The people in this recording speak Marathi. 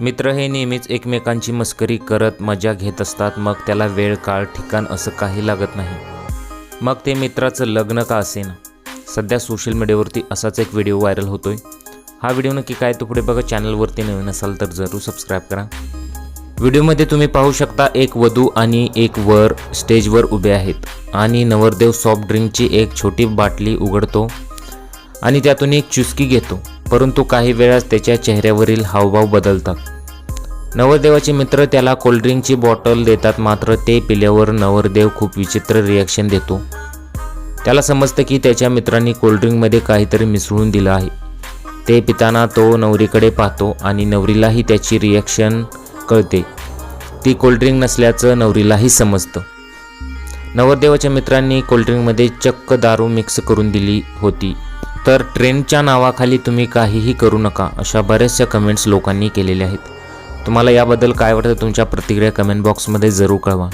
मित्र हे नेहमीच एकमेकांची मस्करी करत मजा घेत असतात मग त्याला वेळ काळ ठिकाण असं काही लागत नाही. मग ते मित्राचं लग्न का असेना? सध्या सोशल मीडियावरती असाच एक व्हिडिओ व्हायरल होतोय. हा व्हिडिओ नक्की काय तो पुढे बघा. चॅनलवरती नवीन असाल तर जरूर सबस्क्राईब करा. व्हिडिओमध्ये तुम्ही पाहू शकता एक वधू आणि एक वर स्टेजवर उभे आहेत. आणि नवरदेव सॉफ्ट ड्रिंकची एक छोटी बाटली उघडतो. आणि त्यातून एक चुस्की घेतो. परंतु काही वेळास त्याच्या चेहऱ्यावरील हावभाव बदलतात. नवरदेवाचे मित्र त्याला कोल्ड्रिंकची बॉटल देतात मात्र ते पिल्यावर नवरदेव खूप विचित्र रिॲक्शन देतो. त्याला समजतं की त्याच्या मित्रांनी कोल्ड्रिंकमध्ये काहीतरी मिसळून दिलं आहे. ते पिताना तो नवरीकडे पाहतो आणि नवरीलाही त्याची रिॲक्शन कळते. ती कोल्ड्रिंक नसल्याचं नवरीलाही समजतं. नवरदेवाच्या मित्रांनी कोल्ड्रिंकमध्ये चक्क दारू मिक्स करून दिली होती. तर ट्रेंडच्या नावाखाली तुम्ही काहीही करू नका अशा बऱ्याचशा कमेंट्स लोकांनी केलेल्या आहेत. तुम्हाला याबद्दल काय वाटतं तुमच्या प्रतिक्रिया कमेंट बॉक्समध्ये जरूर कळवा.